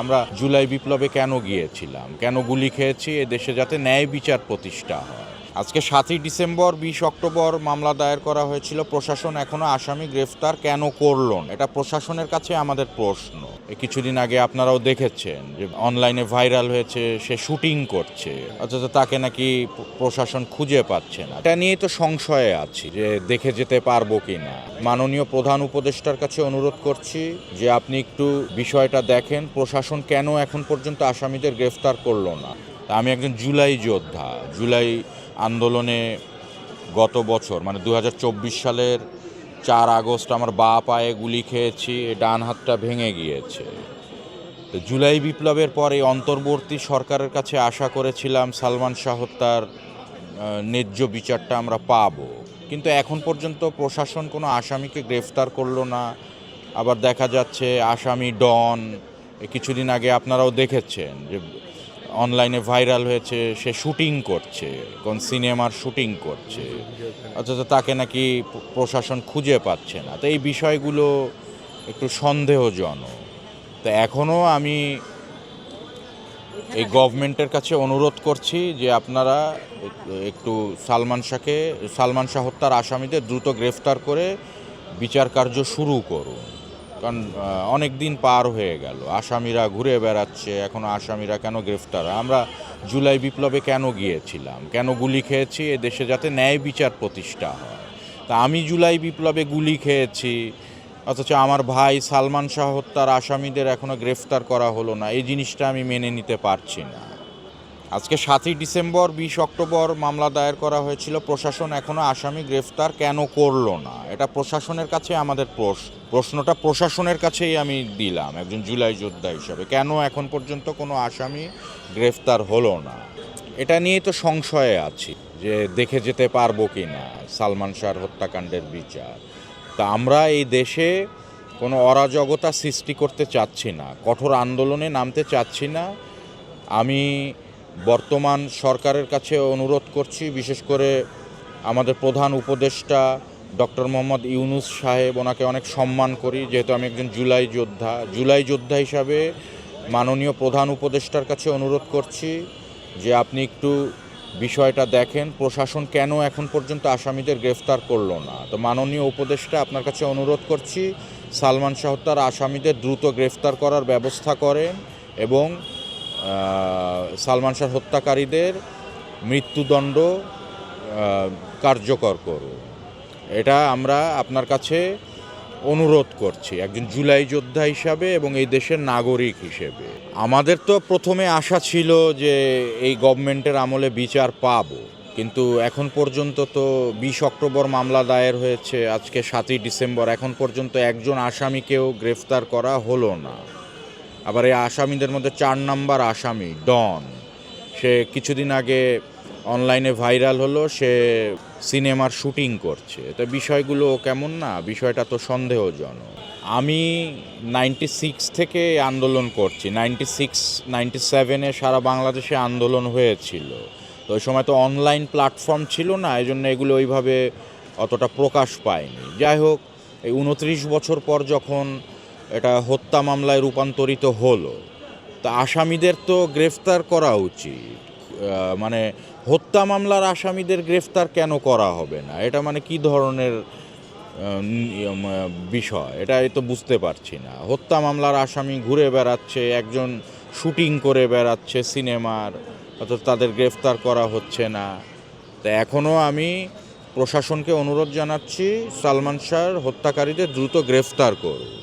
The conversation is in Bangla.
আমরা জুলাই বিপ্লবে কেন গিয়েছিলাম? কেন গুলি খেয়েছি? এ দেশে যাতে ন্যায় বিচার প্রতিষ্ঠা হয়। আজকে সাতই ডিসেম্বর, বিশ অক্টোবর মামলা দায়ের করা হয়েছিল। প্রশাসন এখনও আসামি গ্রেফতার কেন করল? এটা প্রশাসনের কাছে আমাদের প্রশ্ন। কিছুদিন আগে আপনারাও দেখেছেন যে অনলাইনে ভাইরাল হয়েছে, সে শুটিং করছে। অথচ তাকে নাকি প্রশাসন খুঁজে পাচ্ছে না। এটা নিয়েই তো সংশয়ে আছি যে দেখে যেতে পারব কি না মাননীয় প্রধান উপদেষ্টার কাছে অনুরোধ করছি যে আপনি একটু বিষয়টা দেখেন, প্রশাসন কেন এখন পর্যন্ত আসামিদের গ্রেফতার করল না? আমি একজন জুলাই যোদ্ধা। জুলাই আন্দোলনে গত বছর মানে দু হাজার চব্বিশ সালের চার আগস্ট আমার বা পায়ে গুলি খেয়েছি এই ডান হাতটা ভেঙে গিয়েছে। তো জুলাই বিপ্লবের পরে অন্তর্বর্তী সরকারের কাছে আশা করেছিলাম সালমান শাহ হত্যার ন্যায্য বিচারটা আমরা পাবো। কিন্তু এখন পর্যন্ত প্রশাসন কোনো আসামিকে গ্রেফতার করল না। আবার দেখা যাচ্ছে আসামি ডন এই কিছুদিন আগে আপনারাও দেখেছেন যে অনলাইনে ভাইরাল হয়েছে, সে শুটিং করছে, কোন সিনেমার শুটিং করছে। অথচ তাকে নাকি প্রশাসন খুঁজে পাচ্ছে না। তো এই বিষয়গুলো একটু সন্দেহজনক। তো এখনও আমি এই গভর্নমেন্টের কাছে অনুরোধ করছি যে আপনারা একটু সালমান শাহকে, সালমান শাহ হত্যার আসামিদের দ্রুত গ্রেফতার করে বিচার কার্য শুরু করুন। কারণ অনেক দিন পার হয়ে গেল। আসামিরা ঘুরে বেড়াচ্ছে এখনও আসামিরা কেন গ্রেফতার? আমরা জুলাই বিপ্লবে কেন গিয়েছিলাম? কেন গুলি খেয়েছি? এ দেশে যাতে ন্যায় বিচার প্রতিষ্ঠা হয়। তা আমি জুলাই বিপ্লবে গুলি খেয়েছি, অথচ আমার ভাই সালমান শাহ হত্যার আসামিদের এখনও গ্রেফতার করা হলো না। এই জিনিসটা আমি মেনে নিতে পারছি না। আজকে সাতই ডিসেম্বর, বিশ অক্টোবর মামলা দায়ের করা হয়েছিল। প্রশাসন এখনও আসামি গ্রেফতার কেন করল না? এটা প্রশাসনের কাছে আমাদের প্রশ্ন প্রশ্নটা প্রশাসনের কাছেই আমি দিলাম, একজন জুলাই যোদ্ধা হিসাবে। কেন এখন পর্যন্ত কোনো আসামি গ্রেফতার হলো না? এটা নিয়েই তো সংশয়ে আছি যে দেখে যেতে পারব কি না সালমান শাহর হত্যাকাণ্ডের বিচার। তা আমরা এই দেশে কোনো অরাজকতা সৃষ্টি করতে চাচ্ছি না, কঠোর আন্দোলনে নামতে চাচ্ছি না। আমি বর্তমান সরকারের কাছে অনুরোধ করছি, বিশেষ করে আমাদের প্রধান উপদেষ্টা ডক্টর মোহাম্মদ ইউনুস সাহেব, ওনাকে অনেক সম্মান করি, যেহেতু আমি একজন জুলাই যোদ্ধা। জুলাই যোদ্ধা হিসাবে মাননীয় প্রধান উপদেষ্টার কাছে অনুরোধ করছি যে আপনি একটু বিষয়টা দেখেন, প্রশাসন কেন এখন পর্যন্ত আসামিদের গ্রেফতার করল না? তো মাননীয় উপদেষ্টা আপনার কাছে অনুরোধ করছি, সালমান শাহ তার আসামিদের দ্রুত গ্রেফতার করার ব্যবস্থা করেন এবং সালমান শাহ হত্যাকারীদের মৃত্যুদণ্ড কার্যকর করুন এটা আমরা আপনার কাছে অনুরোধ করছি, একজন জুলাই যোদ্ধা হিসাবে এবং এই দেশের নাগরিক হিসেবে। আমাদের তো প্রথমে আশা ছিল যে এই গভর্নমেন্টের আমলে বিচার পাব, কিন্তু এখন পর্যন্ত তো বিশ অক্টোবর মামলা দায়ের হয়েছে, আজকে সাতই ডিসেম্বর, এখন পর্যন্ত একজন আসামিকেও গ্রেফতার করা হলো না। আবার এই আসামিদের মধ্যে চার নাম্বার আসামি, ডন। সে কিছুদিন আগে অনলাইনে ভাইরাল হলো, সে সিনেমার শুটিং করছে। তো বিষয়গুলো কেমন না? বিষয়টা তো সন্দেহজনক। আমি নাইনটি সিক্স থেকে আন্দোলন করছি। নাইনটি সিক্স, নাইনটি সেভেনে সারা বাংলাদেশে আন্দোলন হয়েছিল। তো ওই সময় তো অনলাইন প্ল্যাটফর্ম ছিল না এই জন্য এগুলো ওইভাবে অতটা প্রকাশ পায়নি। যাই হোক, এই উনত্রিশ বছর পর যখন এটা হত্যা মামলায় রূপান্তরিত হলো। তা আসামিদের তো গ্রেফতার করা উচিত। মানে হত্যা মামলার আসামিদের গ্রেফতার কেন করা হবে না? এটা মানে কি ধরনের বিষয়? এটা তো বুঝতে পারছি না। হত্যা মামলার আসামি ঘুরে বেড়াচ্ছে, একজন শুটিং করে বেড়াচ্ছে সিনেমার অথচ তাদের গ্রেফতার করা হচ্ছে না। তো এখনও আমি প্রশাসনকে অনুরোধ জানাচ্ছি, সালমান শাহর হত্যাকারীদের দ্রুত গ্রেফতার করুন।